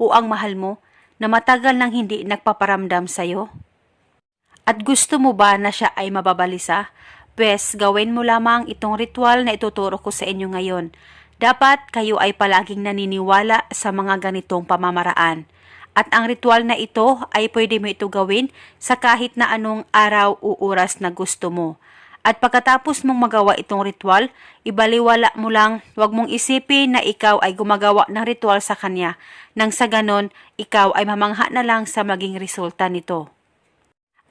o ang mahal mo na matagal nang hindi nagpaparamdam sa iyo? At gusto mo ba na siya ay mababalisa? Pwes, gawin mo lamang itong ritual na ituturo ko sa inyo ngayon. Dapat kayo ay palaging naniniwala sa mga ganitong pamamaraan. At ang ritual na ito ay pwede mo ito gawin sa kahit na anong araw o oras na gusto mo. At pagkatapos mong magawa itong ritual, ibaliwala mo lang, huwag mong isipin na ikaw ay gumagawa ng ritual sa kanya. Nang sa ganon, ikaw ay mamangha na lang sa maging resulta nito.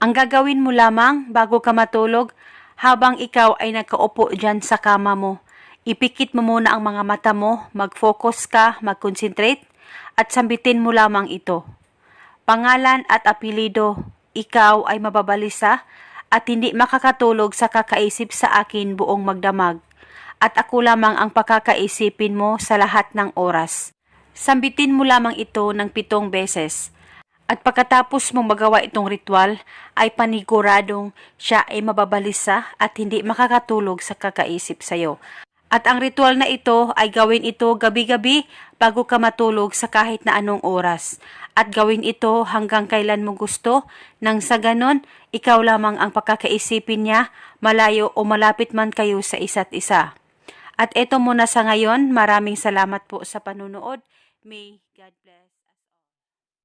Ang gagawin mo lamang bago ka matulog, habang ikaw ay nakaupo dyan sa kama mo, ipikit mo muna ang mga mata mo, mag-focus ka, mag-concentrate, at sambitin mo lamang ito. Pangalan at apelido, ikaw ay mababalisa at hindi makakatulog sa kakaisip sa akin buong magdamag. At ako lamang ang pakakaisipin mo sa lahat ng oras. Sambitin mo lamang ito ng pitong beses. At pagkatapos mong magawa itong ritual, ay paniguradong siya ay mababalisa at hindi makakatulog sa kakaisip sa iyo. At ang ritual na ito ay gawin ito gabi-gabi bago ka matulog sa kahit na anong oras. At gawin ito hanggang kailan mo gusto, nang sa ganon, ikaw lamang ang pagkakaisipin niya, malayo o malapit man kayo sa isa't isa. At eto muna sa ngayon, maraming salamat po sa panunood. May God bless.